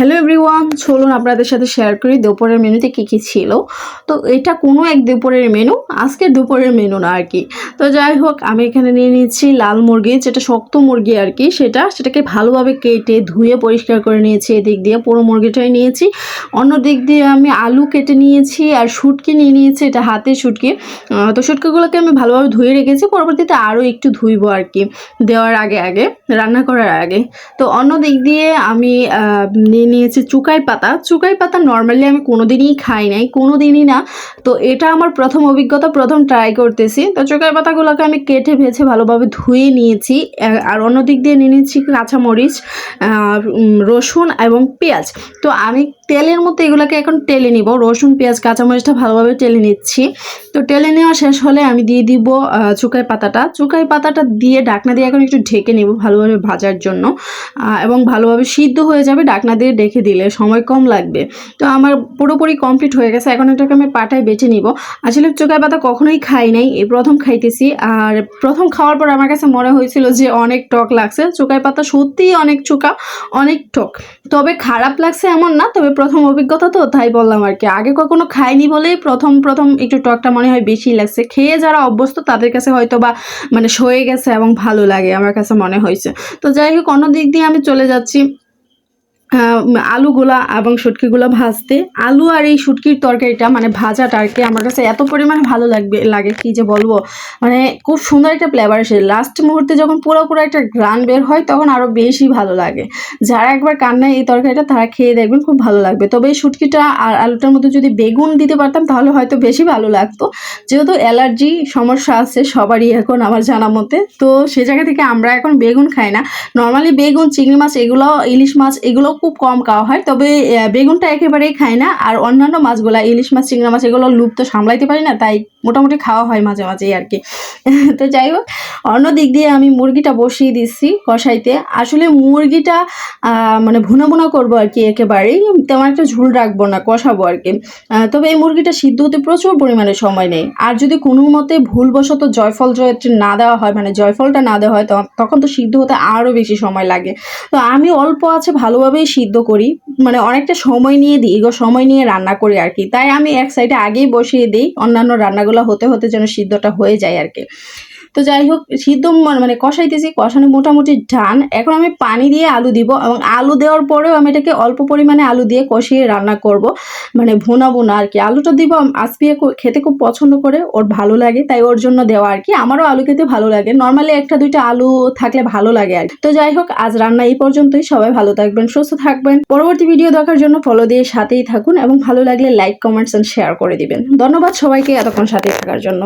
Hello everyone চলুন আপনাদের সাথে শেয়ার করি দুপুরের মেনুতে কী কী ছিল। তো এটা কোনো এক দুপুরের মেনু আজকে দুপুরের মেনু না আর কি। তো যাই হোক, আমি এখানে নিয়ে নিয়েছি লাল মুরগি, যেটা শক্ত মুরগি আর কি। সেটা, সেটাকে ভালোভাবে কেটে ধুয়ে পরিষ্কার করে নিয়েছি। এদিক দিয়ে পুরো মুরগিটাই নিয়েছি। অন্য দিক দিয়ে আমি আলু কেটে নিয়েছি আর শুটকি নিয়ে নিয়েছি, এটা হাতে শুটকি। তো শুটকিগুলোকে আমি ভালোভাবে ধুয়ে রেখেছি। পরবর্তীতে আরও একটু ধুইবো আর কি, দেওয়ার আগে আগে, রান্না করার আগে। তো অন্য দিক দিয়ে আমি নিয়ে নিয়েছি চুকাই পাতা। চুকাই পাতা নর্মালি আমি কোনোদিনই খাই নাই, কোনোদিনই না। তো এটা আমার প্রথম অভিজ্ঞতা, প্রথম ট্রাই করতেছি। তো চুকাই পাতাগুলোকে আমি কেটে, ভেজে ভালোভাবে ধুয়ে নিয়েছি। আর অন্য দিক দিয়ে নিয়ে নিচ্ছি কাঁচামরিচ রসুন এবং পেঁয়াজ। তো আমি তেলের মধ্যে এগুলোকে এখন টেলে নিব। রসুন, পেঁয়াজ, কাঁচামরিচটা ভালোভাবে টেলে নিচ্ছি। তো টেলে নেওয়া শেষ হলে আমি দিয়ে দিব চুকাই পাতাটা। চুকাই পাতাটা দিয়ে ডাকনা দিয়ে এখন একটু ঢেকে নেব ভালোভাবে ভাজার জন্য। এবং ভালোভাবে সিদ্ধ হয়ে যাবে ডাকনা দিয়ে ডেকে দিলে। সময় কম লাগবে। তো আমার পুরোপুরি কমপ্লিট হয়ে গেছে। এখন এটাকে আমি পাটায় বেছে নিব। আসলে চুকাই পাতা কখনোই খাই নাই। এই প্রথম খাইতেছি। আর প্রথম খাওয়ার পর আমার কাছে মনে হয়েছিল যে অনেক টক লাগছে। চুকাই পাতা সত্যিই অনেক চুকা, অনেক টক। তবে খারাপ লাগছে এমন না। তবে প্রথম অভিজ্ঞতা তো, তাই বললাম আর কি। আগে কখনো খাইনি বলেই প্রথম প্রথম একটু টকটা মনে হয় বেশি লাগছে। খেয়ে যারা অভ্যস্ত, তাদের কাছে হয়তো বা মানে সয়ে গেছে এবং ভালো লাগে, আমার কাছে মনে হয়েছে। তো যাই হোক, অন্য দিক দিয়ে আমি চলে যাচ্ছি। আলুগুলা এবং শুটকিগুলো ভাজতে। আলু আর এই শুটকির তরকারিটা মানে ভাজাটা আর কি আমার কাছে এত পরিমাণে ভালো লাগবে, লাগে কি যে বলব। মানে খুব সুন্দর একটা ফ্লেভার আসে লাস্ট মুহূর্তে যখন পুরো পুরো একটা গ্রান বের হয়, তখন আরও বেশি ভালো লাগে। যারা একবার কান্নায় এই তরকারিটা, তারা খেয়ে দেখবেন খুব ভালো লাগবে। তবে এই শুটকিটা আর আলুটার মধ্যে যদি বেগুন দিতে পারতাম, তাহলে হয়তো বেশি ভালো লাগতো। যেহেতু অ্যালার্জি সমস্যা আছে সবারই এখন আমার জানা মতে। তো সে জায়গা থেকে আমরা এখন বেগুন খাই না। নর্মালি বেগুন, চিংড়ি মাছ এগুলো ইলিশ মাছ, এগুলো খুব কম খাওয়া হয়, তবে বেগুনটা একেবারেই খায় না। আর অন্যান্য মাছগুলা, ইলিশ মাছ, চিংড়া মাছ, এগুলো লুপ তো সামলাইতে পারি না, তাই মোটামুটি খাওয়া হয় মাঝে মাঝেই আর কি। তো যাই হোক অন্য দিক দিয়ে আমি মুরগিটা বসিয়ে দিচ্ছি কষাইতে। আসলে মুরগিটা মানে ভুনা ভুনা করব আর কি একেবারেই। তেমন একটা ঝুল রাখব না, কষাবো আর কি। তবে এই মুরগিটা সিদ্ধ হতে প্রচুর পরিমাণে সময় নেয়। আর যদি কোনো মতে ভুলবশত জয়ফল জয়ত্রী না দেওয়া হয় মানে জয়ফলটা না দেওয়া হয়, তখন তো সিদ্ধ হতে আরও বেশি সময় লাগে। তো আমি অল্প আছে ভালোভাবেই সিদ্ধ করি। মানে অনেকটা সময় নিয়ে দীর্ঘ সময় নিয়ে রান্না করি আর কি। তাই আমি এক সাইডে আগেই বসিয়ে দিই। অন্যান্য রান্নাগুলো হতে হতে যেন সিদ্ধটা হয়ে যায় আর কি। তো যাই হোক, সিদ্ধ মানে কষাইতেছি, কষানো মোটামুটি ডান। এখন আমি পানি দিয়ে আলু দিব এবং আলু দেওয়ার পরেও আমি এটাকে অল্প পরিমাণে আলু দিয়ে কষিয়ে রান্না করব। মানে ভুনা ভুনা আর কি আলুটা দিব আসপিয়া খেতে খুব পছন্দ করে, ওর ভালো লাগে, তাই ওর জন্য দেওয়া আর কি আমারও আলু খেতে ভালো লাগে। নর্মালি একটা, দুইটা আলু থাকলে ভালো লাগে আর। তো যাই হোক, আজ রান্না এই পর্যন্তই। সবাই ভালো থাকবেন, সুস্থ থাকবেন। পরবর্তী ভিডিও দেখার জন্য ফলো দিয়ে সাথেই থাকুন এবং ভালো লাগলে লাইক কমেন্টস এন্ড শেয়ার করে দিবেন। ধন্যবাদ সবাইকে এতক্ষণ সাথে থাকার জন্য।